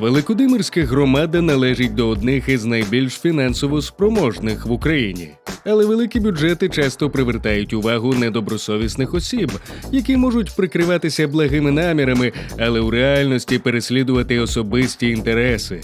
Великодимирська громада належить до одних із найбільш фінансово спроможних в Україні. Але великі бюджети часто привертають увагу недобросовісних осіб, які можуть прикриватися благими намірами, але у реальності переслідувати особисті інтереси.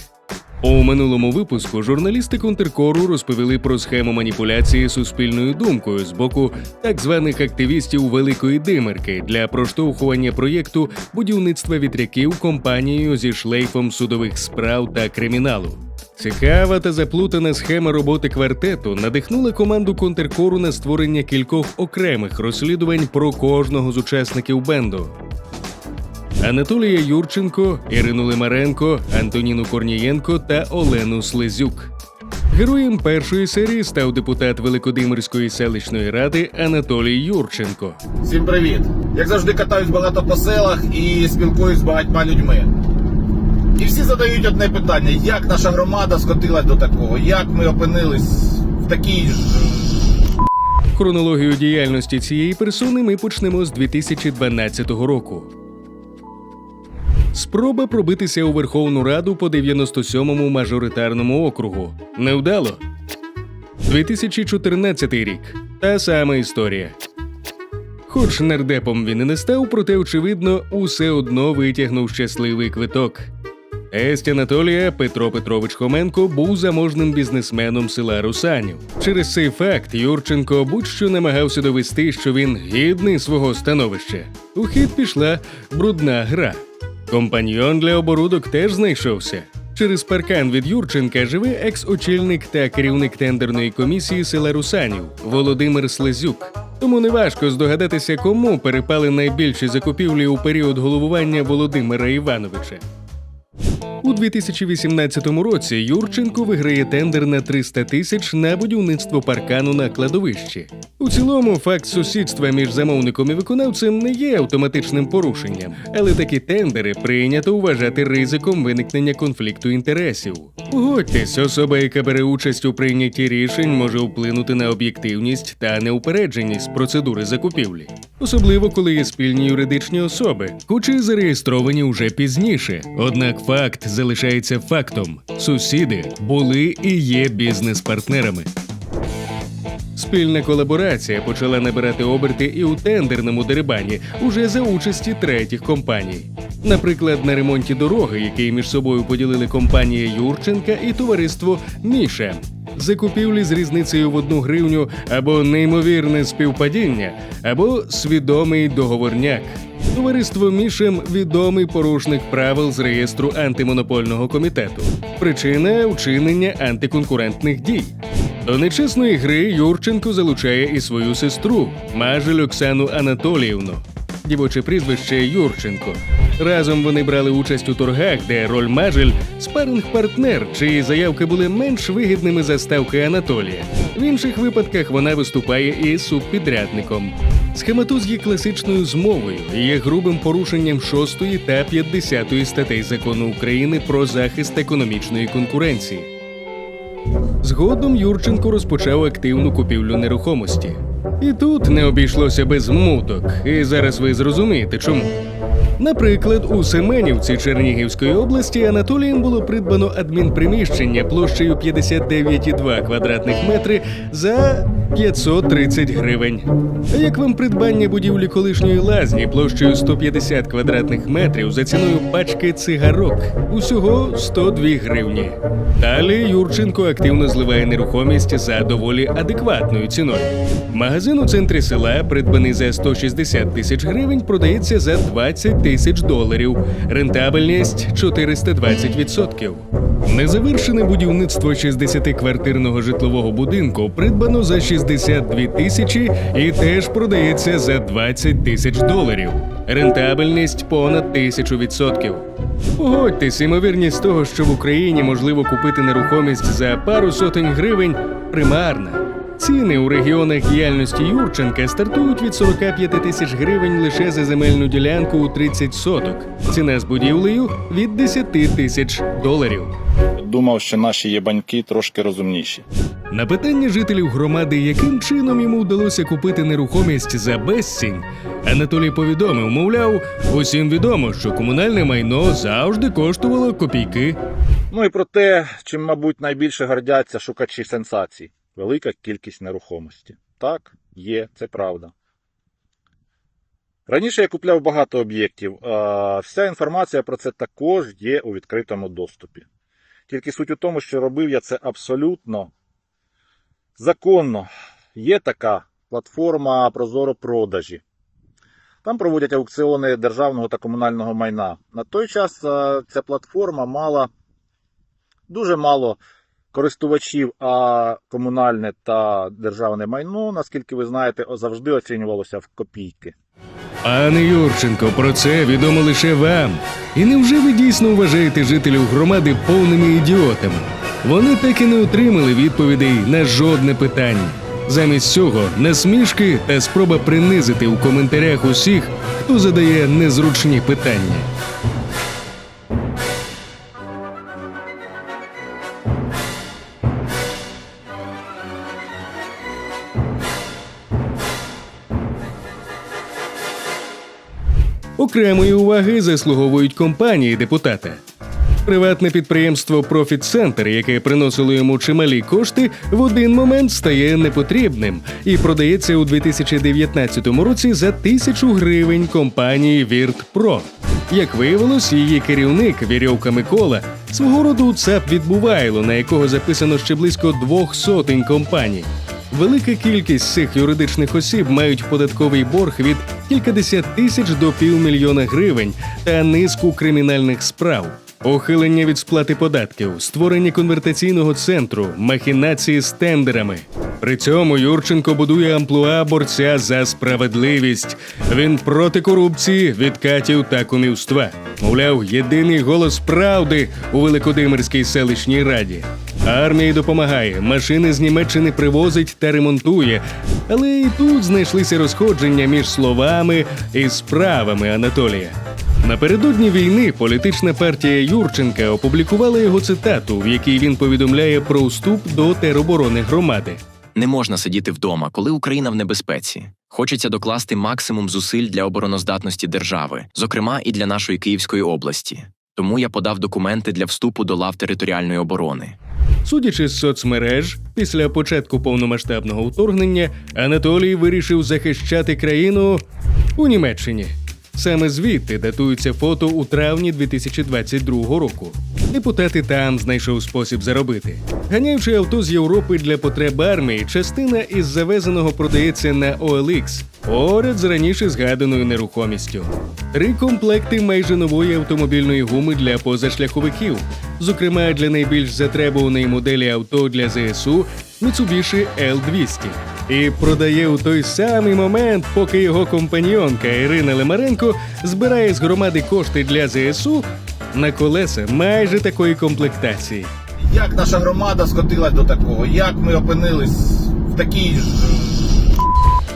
У минулому випуску журналісти Контркору розповіли про схему маніпуляції суспільною думкою з боку так званих активістів Великої Димерки для проштовхування проєкту будівництва вітряків компанією зі шлейфом судових справ та криміналу. Цікава та заплутана схема роботи квартету надихнула команду Контркору на створення кількох окремих розслідувань про кожного з учасників бенду. Анатолія Юрченко, Ірину Лимаренко, Антоніну Корнієнко та Олену Слезюк. Героєм першої серії став депутат Великодимирської селищної ради Анатолій Юрченко. Всім привіт! Як завжди катаюсь багато по селах і спілкуюсь з багатьма людьми. І всі задають одне питання: як наша громада скотилась до такого? Як ми опинились в такій ж Хронологію діяльності цієї персони ми почнемо з 2012 року. Спроба пробитися у Верховну Раду по 97-му мажоритарному округу. Невдало. 2014 рік. Та сама історія. Хоч нардепом він і не став, проте, очевидно, усе одно витягнув щасливий квиток. Тесть Анатолія Петро Петрович Хоменко був заможним бізнесменом села Русанів. Через цей факт Юрченко будь-що намагався довести, що він гідний свого становища. У хід пішла брудна гра. Компаньйон для оборудок теж знайшовся. Через паркан від Юрченка живе екс-очільник та керівник тендерної комісії села Русанів Володимир Слезюк. Тому неважко здогадатися, кому перепали найбільші закупівлі у період головування Володимира Івановича. У 2018 році Юрченко виграє тендер на 300 тисяч на будівництво паркану на кладовищі. У цілому, факт сусідства між замовником і виконавцем не є автоматичним порушенням, але такі тендери прийнято вважати ризиком виникнення конфлікту інтересів. Погодьтесь, особа, яка бере участь у прийнятті рішень, може вплинути на об'єктивність та неупередженість процедури закупівлі, особливо коли є спільні юридичні особи, кучі зареєстровані уже пізніше. Однак факт залишається фактом: сусіди були і є бізнес-партнерами. Спільна колаборація почала набирати оберти і у тендерному дерибані уже за участі третіх компаній. Наприклад, на ремонті дороги, який між собою поділили компанія Юрченка і товариство Міша. Закупівлі з різницею в одну гривню або неймовірне співпадіння, або свідомий договорняк. Товариство Мішем відомий порушник правил з реєстру антимонопольного комітету. Причина вчинення антиконкурентних дій. До нечесної гри Юрченко залучає і свою сестру Мажель Оксану Анатоліївну. Дівоче прізвище Юрченко. Разом вони брали участь у торгах, де роль Мажель спаринг-партнер, чиї заявки були менш вигідними за ставки Анатолія. В інших випадках вона виступає і субпідрядником. Схематоз є класичною змовою і є грубим порушенням 6 та 50 статей закону України про захист економічної конкуренції. Згодом Юрченко розпочав активну купівлю нерухомості. І тут не обійшлося без муток, і зараз ви зрозумієте чому. Наприклад, у Семенівці Чернігівської області Анатолієм було придбано адмінприміщення площею 59,2 квадратних метри за 530 гривень. А як вам придбання будівлі колишньої лазні площею 150 квадратних метрів за ціною пачки цигарок? Усього 102 гривні. Далі Юрченко активно зливає нерухомість за доволі адекватною ціною. Магазин у центрі села, придбаний за 160 тисяч гривень, продається за 20 тисяч доларів. Рентабельність 420%. Незавершене будівництво 60-квартирного житлового будинку придбано за 62 тисячі і теж продається за 20 тисяч доларів. Рентабельність понад тисячу відсотків. Погодьтесь, ймовірність того, що в Україні можливо купити нерухомість за пару сотень гривень, примарна. Ціни у регіонах діяльності Юрченка стартують від 45 тисяч гривень лише за земельну ділянку у 30 соток. Ціна з будівлею від 10 тисяч доларів. думав, що наші є баньки трошки розумніші. На питання жителів громади, яким чином йому вдалося купити нерухомість за безцінь, Анатолій повідомив, мовляв, усім відомо, що комунальне майно завжди коштувало копійки. Ну і про те, чим, мабуть, найбільше гордяться шукачі сенсацій. Велика кількість нерухомості. Так, є, це правда. Раніше я купляв багато об'єктів, а вся інформація про це також є у відкритому доступі. Тільки суть у тому, що робив я це абсолютно законно. Є така платформа Прозоро продажі. Там проводять аукціони державного та комунального майна. На той час ця платформа мала дуже мало користувачів, а комунальне та державне майно, наскільки ви знаєте, завжди оцінювалося в копійки. Пане Юрченко, про це відомо лише вам. І невже ви дійсно вважаєте жителів громади повними ідіотами? Вони так і не отримали відповідей на жодне питання. Замість цього насмішки та спроба принизити у коментарях усіх, хто задає незручні питання. Окремої уваги заслуговують компанії депутата. Приватне підприємство Profit Center, яке приносило йому чималі кошти, в один момент стає непотрібним і продається у 2019 році за тисячу гривень компанії Вірт Про. Як виявилось, її керівник Вірьовка Микола свого роду ЦАП відбувайло, на якого записано ще близько двох сотень компаній. Велика кількість цих юридичних осіб мають податковий борг від кількадесят тисяч до півмільйона гривень та низку кримінальних справ. Ухилення від сплати податків, створення конвертаційного центру, махінації з тендерами. При цьому Юрченко будує амплуа борця за справедливість. Він проти корупції, відкатів та кумівства. Мовляв, єдиний голос правди у Великодимирській селищній раді. Армії допомагає, машини з Німеччини привозить та ремонтує. Але і тут знайшлися розходження між словами і справами Анатолія. Напередодні війни політична партія Юрченка опублікувала його цитату, в якій він повідомляє про вступ до тероборони громади. Не можна сидіти вдома, коли Україна в небезпеці. Хочеться докласти максимум зусиль для обороноздатності держави, зокрема і для нашої Київської області. Тому я подав документи для вступу до лав територіальної оборони. Судячи з соцмереж, після початку повномасштабного вторгнення Анатолій вирішив захищати країну у Німеччині. Саме звідти датуються фото у травні 2022 року. Депутат і там знайшов спосіб заробити. Ганяючи авто з Європи для потреб армії, частина із завезеного продається на OLX, поряд з раніше згаданою нерухомістю. Три комплекти майже нової автомобільної гуми для позашляховиків, зокрема для найбільш затребуваної моделі авто для ЗСУ Mitsubishi L200. І продає у той самий момент, поки його компаньонка Ірина Лемаренко збирає з громади кошти для ЗСУ на колеса майже такої комплектації. Як наша громада скотилась до такого? Як ми опинились в такій ж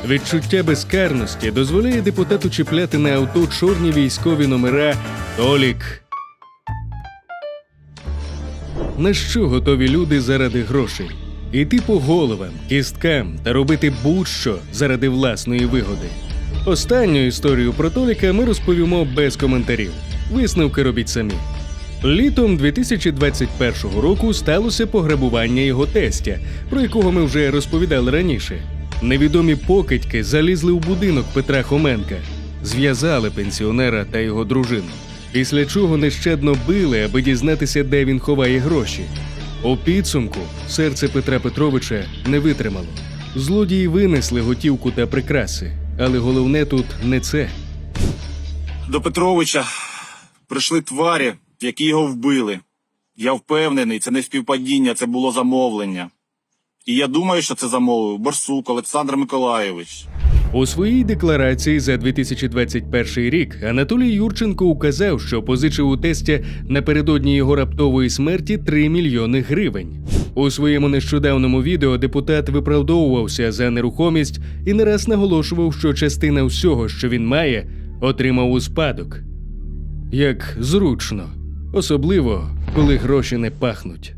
Відчуття безкарності дозволяє депутату чіпляти на авто чорні військові номера Толік. На що готові люди заради грошей? Іти по головам, кісткам та робити будь-що заради власної вигоди. Останню історію про Толіка ми розповімо без коментарів. Висновки робіть самі. Літом 2021 року сталося пограбування його тестя, про якого ми вже розповідали раніше. Невідомі покидьки залізли у будинок Петра Хоменка, зв'язали пенсіонера та його дружину. Після чого нещадно били, аби дізнатися, де він ховає гроші. У підсумку серце Петра Петровича не витримало. Злодії винесли готівку та прикраси, але головне тут не це. До Петровича прийшли тварі, які його вбили. Я впевнений, це не співпадіння, це було замовлення. І я думаю, що це замовив Борсук Олександр Миколайович. У своїй декларації за 2021 рік Анатолій Юрченко указав, що позичив у тестя напередодні його раптової смерті 3 мільйони гривень. У своєму нещодавному відео депутат виправдовувався за нерухомість і не раз наголошував, що частина всього, що він має, отримав у спадок. Як зручно, особливо коли гроші не пахнуть.